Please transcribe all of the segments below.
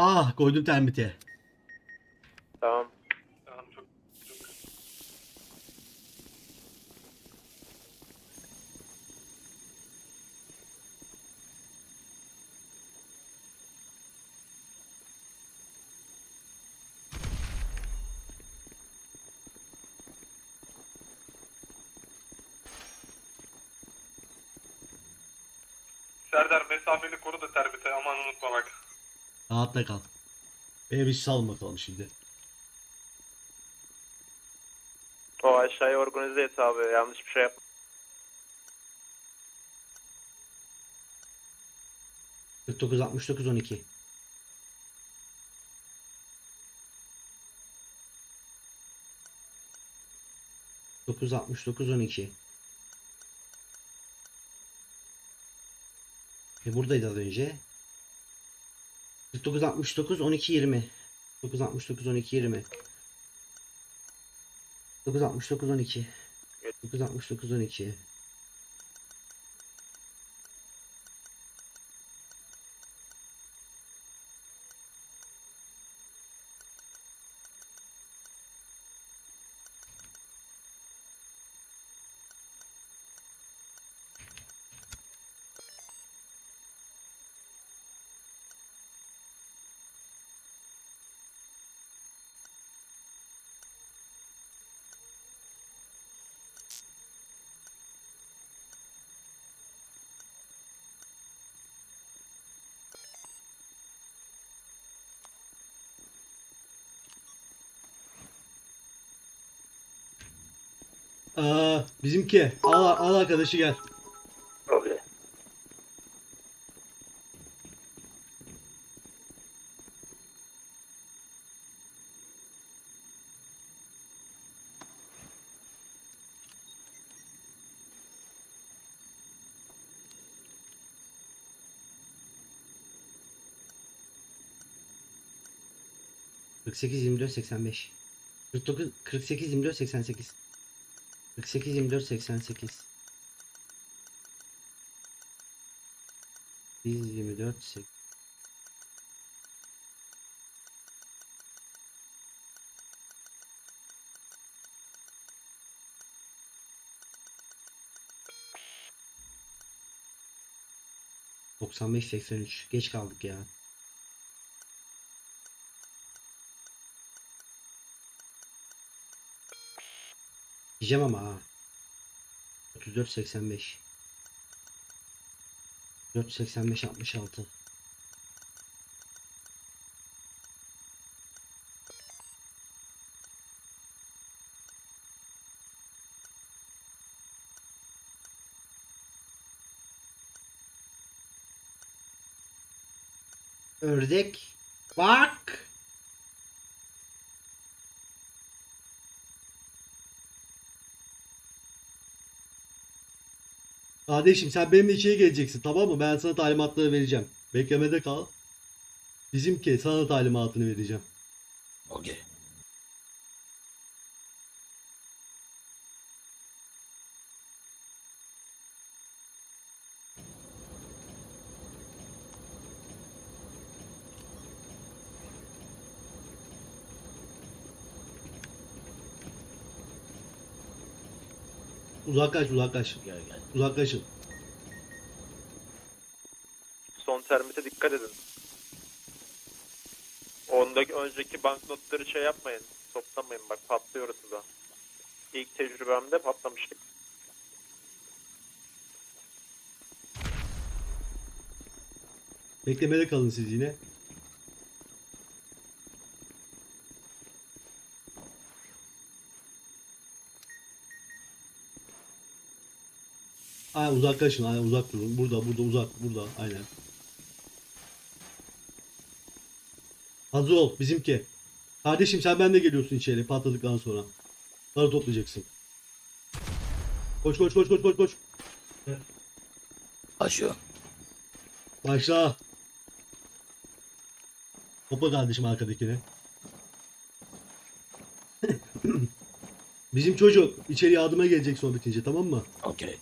Ah koydum termite. Tamam. Tamam çok çok Serdar mesafeni koru da terbite aman unutma bak. Rahatla kal. Beni bir salın bakalım şimdi. O aşağıya organize et abi. Yanlış bir şey yap. Kırk dokuz altmış dokuz on iki. Dokuz altmış dokuz on iki. E buradaydı az önce. 49 69 12 20. 9 69 12 20. 9 69 12. 9 69 12. Aa, bizimki. Al, al arkadaşı gel. Okey. Kırk sekiz yirmi dört seksen beş. Kırk dokuz kırk sekiz yirmi dört seksen sekiz. Kırk sekiz yirmi dört seksen sekiz. Sekiz yirmi dört sek. Doksan beş seksen üç. Geç kaldık ya. Diyeceğim ama ha. 34 85. 4 85 66. Ördek. Bak. Kardeşim sen benimle içeri geleceksin tamam mı? Ben sana talimatları vereceğim. Beklemede kal. Bizimki sana talimatını vereceğim. Okay. Uzaklaş uzaklaş. Gel gel. Uzaklaşın. Son termite dikkat edin. Ondaki önceki banknotları şey yapmayın. Toplamayın bak patlıyor da. İlk tecrübemde patlamıştık. Beklemede kalın siz yine. Uzaklaşın, ay uzak durun. Burada, burada uzak, burada, aynen. Hazır ol, bizimki. Kardeşim sen ben de geliyorsun içeri patladıktan sonra. Para toplayacaksın. Koş koş koş koş koş koş. Başlıyorum. Başla. Topla kardeşim arkadakini. Bizim çocuk içeri yardıma gelecek son bitince tamam mı? Okay.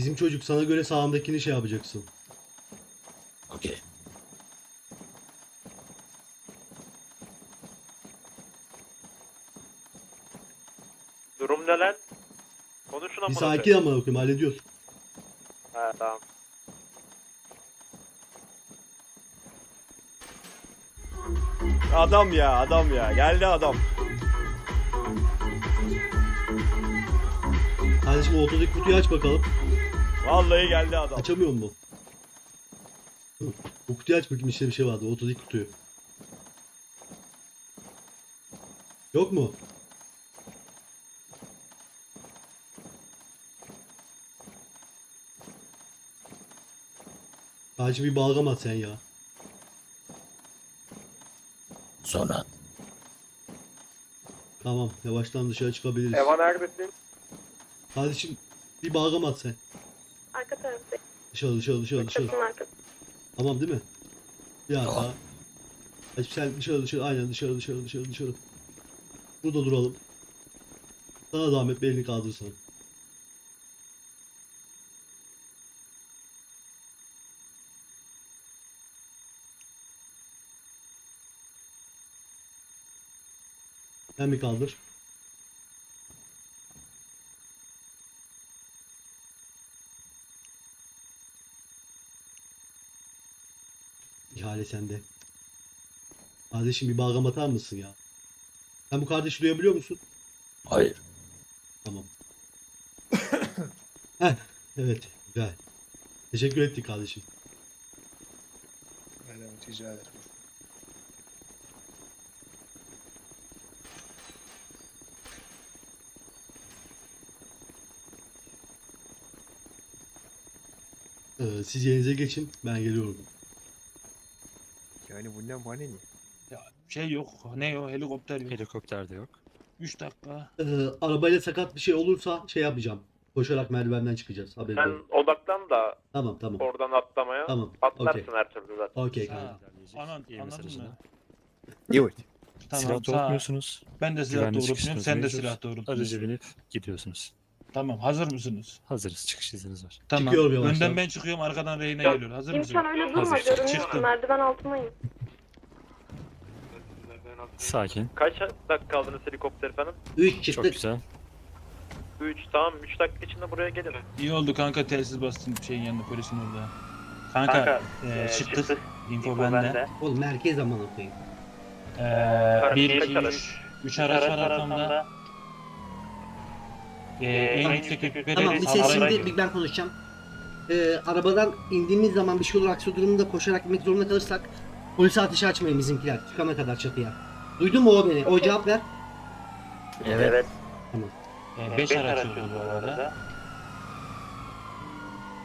Bizim çocuk sana göre sağındakini şey yapacaksın. Okey. Durum ne lan? Konuşun Bir amına sakin koyayım. ama okuyayım hallediyoruz. Ha tamam. Adam ya adam ya geldi adam. Kardeşim o ortadaki kutuyu aç bakalım. Vallahi geldi adam. Açamıyor mu? Bu kutuyu aç bakayım içinde bir şey vardı. O ortadaki kutuyu. Yok mu? Hacı bir balgam at sen ya. Sonra Tamam yavaştan dışarı çıkabiliriz. Eva neredesin? Kardeşim bir balgam at sen. Dışarı dışarı dışarı dışarı. Kapının arkası. Tamam değil mi? Bir Tamam. daha. Hadi sen dışarı dışarı aynen dışarı dışarı dışarı dışarı. Burada duralım. Sana zahmet bir elini kaldırsana. Sen bir kaldır. İhale sende. Kardeşim bir balgam atar mısın ya? Sen bu kardeşi duyabiliyor musun? hayır. Tamam. Heh, evet, güzel. Teşekkür ettik kardeşim. Ne demek rica ederim. Ee, siz yerinize geçin, ben geliyorum. Bundan bana ne? Ya şey yok. Ne o? Helikopter yok. Helikopter de yok. 3 dakika. Ee, arabayla sakat bir şey olursa şey yapacağım. Koşarak merdivenden çıkacağız. Haberin Sen olsun. odaklan da Tamam, tamam. oradan atlamaya. Tamam, Atlarsın okey. her türlü zaten. Okey kanka. Anan, İyi anladın mesajını. mı? Evet. Tamam silah sağ. doğrultmuyorsunuz. Ben de silah Güvenli doğrultmuyorum. Sen de silah Aracı doğrultmuyorsun. binip gidiyorsunuz. Tamam hazır mısınız? Hazırız. Çıkış izniniz var. Tamam. Çıkıyorum yavaştan. Önden ben çıkıyorum arkadan rehine geliyor. Hazır mısın? İmkan öyle durma Hazır. görünüyor. Çıktım. Merdiven altındayım. Sakin. Kaç dakika kaldınız helikopter efendim? 3 Çok çıktık. güzel. 3 tamam 3 dakika içinde buraya gelin. İyi oldu kanka telsiz bastın şeyin yanında polisin orada. Kanka, e, çıktık. Info bende. Oğlum merkez zaman okuyayım. E, 1, Kaç 2, araç? 3. 3 araç var arkamda. E, en yüksek rütbeleri Tamam bir ses saldırıya şimdi bir ben konuşacağım. Ee, arabadan indiğimiz zaman bir şey olur aksi durumda koşarak gitmek zorunda kalırsak polise ateş açmayın bizimkiler çıkana kadar çatıya. Duydun mu o beni? O cevap ver. Evet. 5 araç oldu bu arada.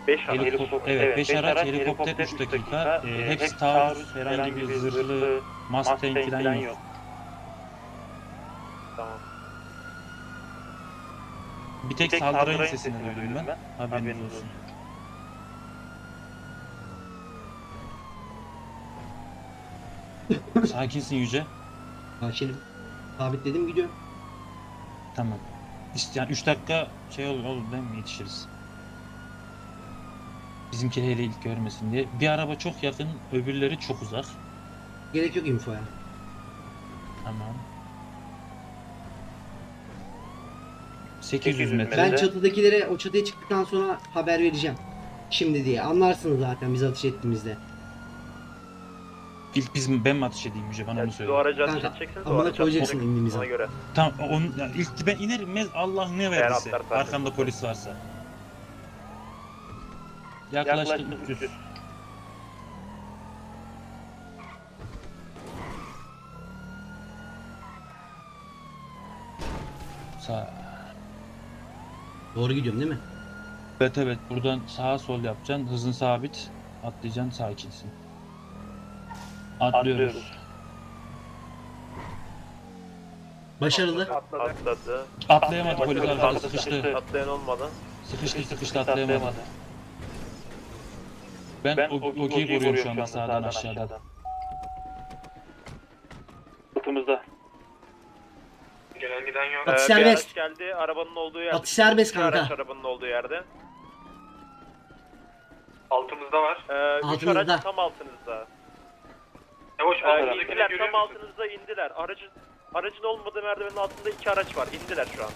5 Helikopter, evet 5 araç helikopter 3 dakika. Ee, hepsi taarruz, herhangi bir zırhlı, Mustang falan yok. Tamam. Bir tek saldırayın sesini duydum ben. Haberiniz olsun. Sakinsin Yüce. Haşerim. Sabitledim gidiyor. Tamam. İşte yani 3 dakika şey olur, olur değil mi? Yetişiriz. Bizimkileri hele ilk görmesin diye. Bir araba çok yakın, öbürleri çok uzak. Gerek yok infoya. Tamam. 800 metre. Ben çatıdakilere o çatıya çıktıktan sonra haber vereceğim. Şimdi diye. Anlarsınız zaten biz atış ettiğimizde. İlk biz ben mi ateş edeyim Yüce bana onu söyle. aracı ateş Kanka, edeceksiniz o amına aracı koyacaksın indiğimiz Ona an. göre. Tamam onun yani ilk ben inerim mez Allah ne verdiyse. atlar. Arkamda polis varsa. Yaklaştık 300. Sağ. Doğru gidiyorum değil mi? Evet evet buradan sağa sol yapacaksın. Hızın sabit. Atlayacaksın sakinsin. Atlıyoruz. Başarılı. Atladı. Atladı. Atlayamadı polis arkada sıkıştı. Atlayan olmadı. Sıkıştı sıkıştı atlayamadı. Ben, o, Ogi'yi koruyorum şu anda sağdan aşağıdan. Gelen giden yok. Atış Ee, bir serbest. araç geldi arabanın olduğu yerde. Atış serbest Bir araç kanka. arabanın olduğu yerde. Altımızda var. Ee, üç Altınızda. araç tam altınızda. Yavaş Ee, indiler tam altınızda indiler. Aracın aracın olmadığı merdivenin altında iki araç var. İndiler şu an.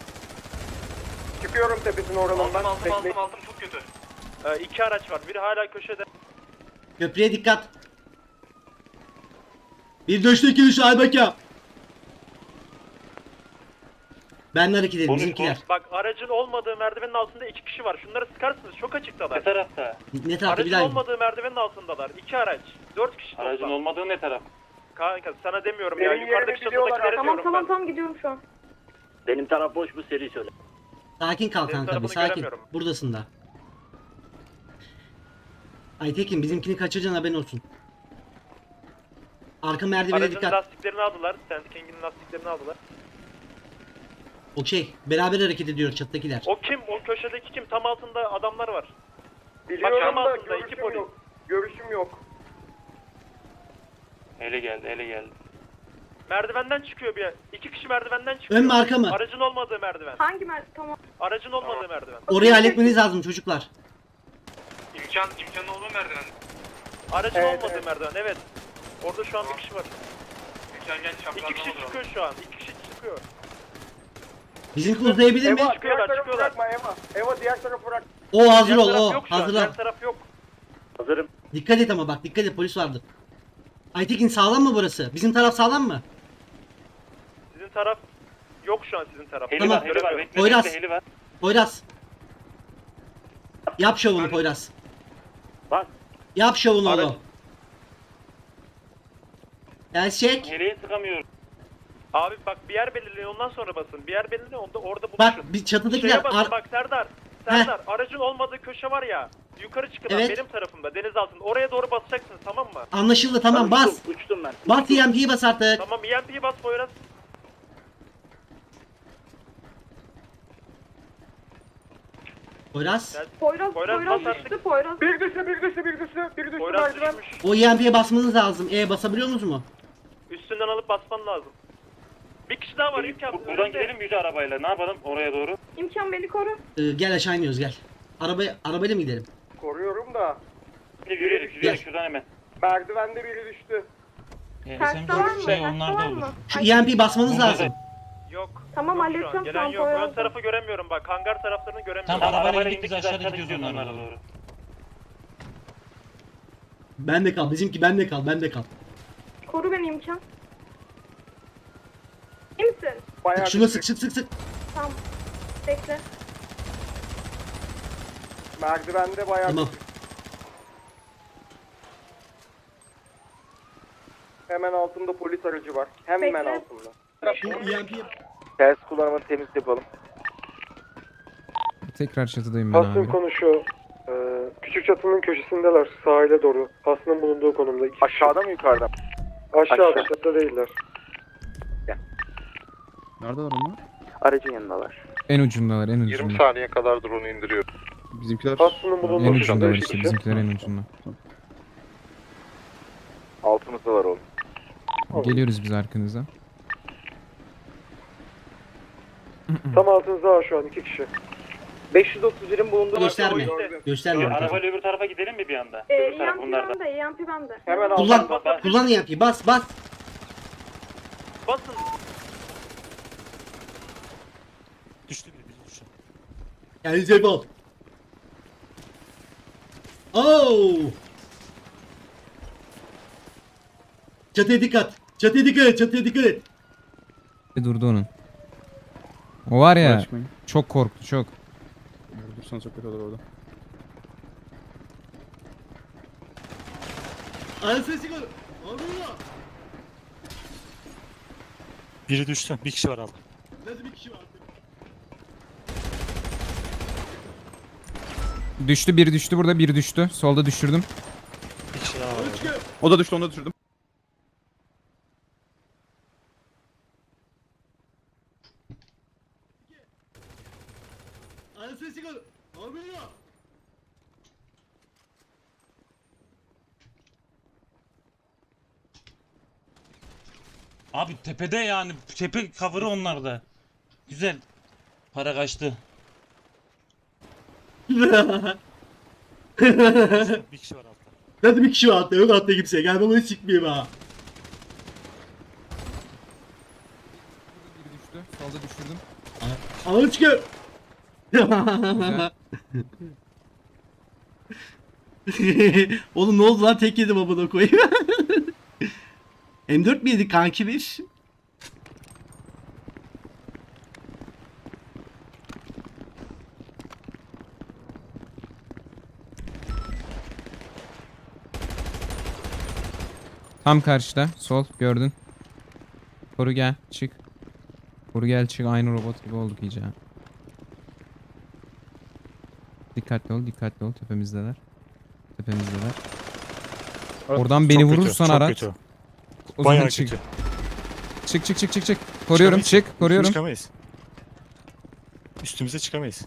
Çıkıyorum tepesine oralarından. Altım altım altım altım çok kötü. Ee, iki araç var. Biri hala köşede. Köprüye dikkat. Bir düştü iki düştü bakayım. Ben hareket edeyim bizimkiler. Bak aracın olmadığı merdivenin altında iki kişi var. Şunları sıkarsınız. Çok açıktalar. Ne tarafta? Ne tarafta bir Aracın daha. olmadığı merdivenin altındalar. İki araç. Dört kişi Aracın toplam. olmadığı ne taraf? Kanka sana demiyorum ya. Benim Yukarıdaki yerimi biliyorlar. çatıdakilere Tamam diyorum tamam ben. tamam gidiyorum şu an. Benim taraf boş mu seri söyle. Sakin kal Senin kanka bir tarafını sakin. göremiyorum. Buradasın da. Aytekin bizimkini kaçıracaksın haberin olsun. Arka merdivene Aracın dikkat. lastiklerini aldılar. Sand King'in lastiklerini aldılar. Okey. Beraber hareket ediyoruz çatıdakiler. O kim? O köşedeki kim? Tam altında adamlar var. Biliyorum da altında iki görüşüm polis. yok. Görüşüm yok. Ele geldi, ele geldi. Merdivenden çıkıyor bir. İki kişi merdivenden çıkıyor. Ön mü arka mı? Aracın olmadığı merdiven. Hangi mer tamam. Aracın olmadığı merdiven. Orayı halletmeniz lazım çocuklar. İmkan, imkanı olduğu merdiven. Aracın Evet, olmadığı evet. merdiven evet. Orada şu an bir kişi var. İmkan gel İki çaprazdan kişi çıkıyor şu an. İki kişi çıkıyor. Bizimki uzayabilir mi? Eva, Çıkıyorlar, diğer tarafı çıkıyorlar. bırakma Eva. Eva diğer tarafı bırak. O hazır Diğer ol taraf o. yok şu an. Hazırlan. Diğer taraf yok. Hazırım. Dikkat et ama bak dikkat et polis vardı. Aytekin sağlam mı burası? Bizim taraf sağlam mı? Sizin taraf yok şu an sizin taraf. Heli Tamam. var, heli var. Bekle, Poyraz. bekle, heli var. Poyraz. Yap şovunu Poyraz. Bak. Yap şovunu Ara- oğlum. Gerçek. Heliye sıkamıyorum. Abi bak bir yer belirleyin ondan sonra basın. Bir yer belirleyin onda orada buluşun. Bak bir çatıdakiler Şeye basın ar- bak Serdar. Serdar aracın olmadığı köşe var ya. Yukarı çıkılan Evet. benim tarafımda deniz altında. Oraya doğru basacaksınız tamam mı? anlaşıldı tamam bas. Uçtum, uçtum ben. Bas EMP'yi bas artık. Tamam EMP'yi bas Poyraz. Poyraz. Poyraz, Poyraz Poyraz, basar. düştü Poyraz. Bir düştü, bir düştü, bir düştü, bir düştü Poyraz merdiven. düşmüş. O EMP'ye basmanız lazım. E basabiliyor musunuz mu? Üstünden alıp basman lazım. Bir kişi daha var imkan. Bu- Buradan gidelim müydü arabayla? Ne yapalım oraya doğru? İmkan beni koru. Ee, gel aşağı iniyoruz gel. Arabaya, arabayla mı gidelim? Koruyorum da. Şimdi yürüyelim, yürüyelim şuradan hemen. Merdivende biri düştü. Ee, Terste var mı? şey Terste onlar var da olur. mı? Şu EMP'yi basmanız da- lazım. Yok. Tamam, yok şu an. halledeceğim Gelen yok. Ön tarafı göremiyorum bak. Hangar taraflarını göremiyorum. Tamam arabayla arabayla indik biz aşağı gidiyoruz onlarla doğru. Ben de kal. Bizimki ben de kal. Ben de kal. Koru beni imkan. Bayağı Şuna düştü. sık sık sık sık. Tamam. Bekle. Merdivende bayağı Tamam. Hemen altında polis aracı var. Hemen Bekle. altında. Şu EMP'yi Ters kullanımını temiz yapalım. Tekrar çatıdayım ben Hasan abi. konuşuyor. Ee, küçük çatının köşesindeler sahile doğru. Hasan'ın bulunduğu konumda. Aşağıda mı yukarıda? Aşağıda, çatıda değiller. Nerede var onlar? Aracın yanındalar. En ucundalar en ucunda. saniye kadar drone'u indiriyor. Bizimkiler Hasan'ın en bulunduğu ucundalar işte bizimkiler en ucunda. Altımızda var oğlum. Geliyoruz biz arkanıza. Tam altınızda var şu an iki kişi. 531'in bulunduğu Gösterme. Gösterme. Ee, arabayla öbür tarafa gidelim mi bir anda? Ee, öbür taraf EMP bunlarda. bende, EMP bende. Hemen Kullan. Kullan EMP'yi bas bas. Basın. Düştü biri, biri düştü. Kendinize bol. Oo! Çatıya dikkat. Çatıya dikkat et. Çatıya dikkat et. Bir Durdu onun. O var ya çok korktu çok. Dursan çok kötü olur orada. Anasını sigara. Anlıyor. Biri düştü. Bir kişi var aldı. Nasıl bir kişi var? Düştü biri düştü burada biri düştü. Solda düşürdüm. Bir kişi daha var. orada. O da düştü onu da düşürdüm. Abi tepede yani tepe cover'ı onlarda. Güzel. Para kaçtı. Bir kişi var altta. Zaten bir kişi var altta. Yok altta kimse. Gel ben bunu sikmeyeyim ha. Biri düştü. Solda düşürdüm. Ananı çıkıyor. Oğlum ne oldu lan tek yedim amına koyayım. M4 mi yedik kanki biz? Tam karşıda. Sol gördün. Koru gel çık. Koru gel çık aynı robot gibi olduk iyice. ha. Dikkatli ol dikkatli ol tepemizdeler. Tepemizdeler. Oradan beni Çok kötü, vurursan çok Arat. kötü. O zaman Bayağı çık. kötü. Çık çık çık çık çık. Koruyorum çık koruyorum. Çıkamayız. Üstümüze çıkamayız.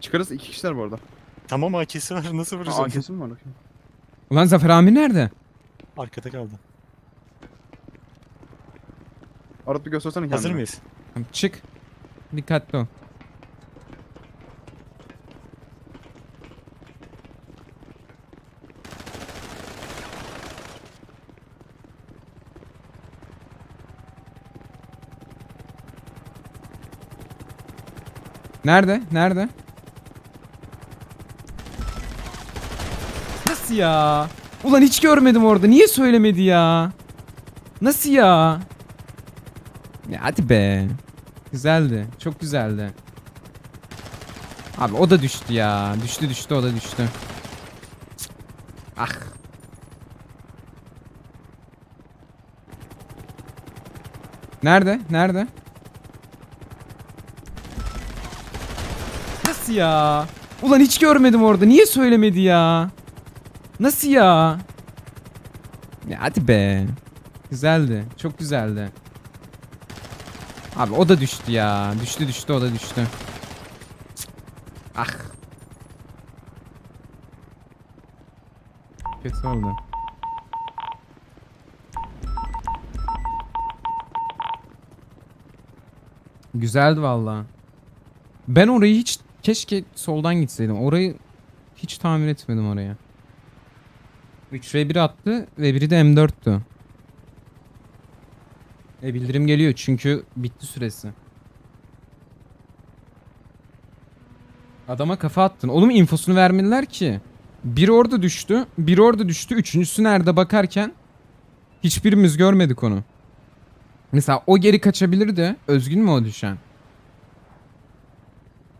Çıkarız iki kişiler bu arada. Tamam AK'si var nasıl onu? kesin mi var? Ulan Zafer Amir nerede? Arkada kaldı. Arat bir göstersene kendini. Hazır mıyız? Tamam, Çık. Dikkatli ol. Nerede? Nerede? Nasıl ya? Ulan hiç görmedim orada. Niye söylemedi ya? Nasıl ya? Ya hadi be. Güzeldi. Çok güzeldi. Abi o da düştü ya. Düştü düştü o da düştü. Ah. Nerede? Nerede? Nasıl ya? Ulan hiç görmedim orada. Niye söylemedi ya? Nasıl ya? Ya hadi be. Güzeldi. Çok güzeldi. Abi o da düştü ya. Düştü düştü o da düştü. Ah. Kötü oldu. Güzeldi valla. Ben orayı hiç keşke soldan gitseydim. Orayı hiç tamir etmedim oraya. 3 ve 1 attı ve biri de M4'tü. E bildirim geliyor çünkü bitti süresi. Adama kafa attın. Oğlum infosunu vermediler ki. Biri orada düştü. Biri orada düştü. Üçüncüsü nerede bakarken hiçbirimiz görmedik onu. Mesela o geri kaçabilirdi. Özgün mü o düşen?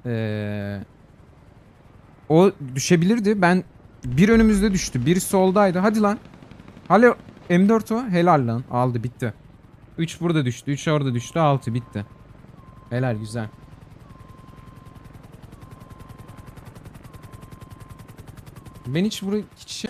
Ee, o düşebilirdi. Ben bir önümüzde düştü. Biri soldaydı. Hadi lan. Hala M4 o. Helal lan. Aldı bitti. 3 burada düştü. 3 orada düştü. 6 bitti. Helal güzel. Ben hiç burayı hiç